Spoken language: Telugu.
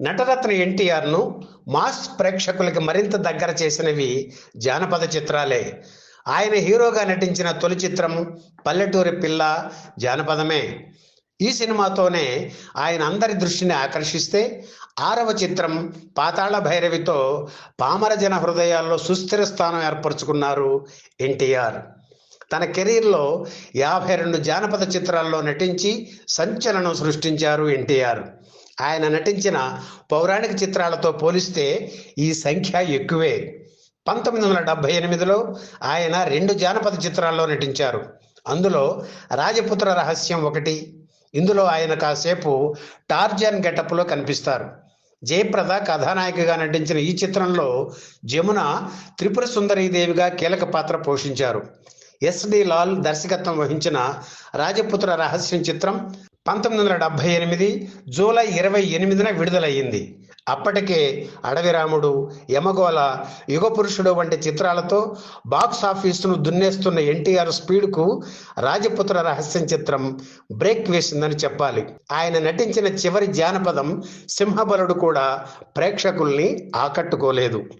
నటరత్న ఎన్టీఆర్ను మాస్ ప్రేక్షకులకి మరింత దగ్గర చేసినవి జానపద చిత్రాలే. ఆయన హీరోగా నటించిన తొలి చిత్రం పల్లెటూరి పిల్ల జానపదమే. ఈ సినిమాతోనే ఆయన అందరి దృష్టిని ఆకర్షిస్తే ఆరవ చిత్రం పాతాళ భైరవితో పామరజన హృదయాల్లో సుస్థిర స్థానం ఏర్పరచుకున్నారు ఎన్టీఆర్. తన కెరీర్లో యాభై రెండు జానపద చిత్రాల్లో నటించి సంచలనం సృష్టించారు ఎన్టీఆర్. ఆయన నటించిన పౌరాణిక చిత్రాలతో పోలిస్తే ఈ సంఖ్య ఎక్కువే. పంతొమ్మిది వందల డెబ్బై ఎనిమిదిలో ఆయన రెండు జానపద చిత్రాల్లో నటించారు. అందులో రాజపుత్ర రహస్యం ఒకటి ఇందులో ఆయన కాసేపు టార్జాన్ గెటప్లో కనిపిస్తారు. జయప్రద కథానాయికగా నటించిన ఈ చిత్రంలో జమున త్రిపుర సుందరీదేవిగా కీలక పాత్ర పోషించారు. ఎస్డి లాల్ దర్శకత్వం వహించిన రాజపుత్ర రహస్యం చిత్రం పంతొమ్మిది వందల డెబ్బై ఎనిమిది జూలై ఇరవై ఎనిమిదిన విడుదలయ్యింది. అప్పటికే అడవిరాముడు యమగోళ యుగపురుషుడు వంటి చిత్రాలతో బాక్స్ ఆఫీసును దున్నేస్తున్న ఎన్టీఆర్ స్పీడ్కు రాజపుత్ర రహస్యం చిత్రం బ్రేక్ వేసిందని చెప్పాలి. ఆయన నటించిన చివరి జానపదం సింహబలుడు కూడా ప్రేక్షకుల్ని ఆకట్టుకోలేదు.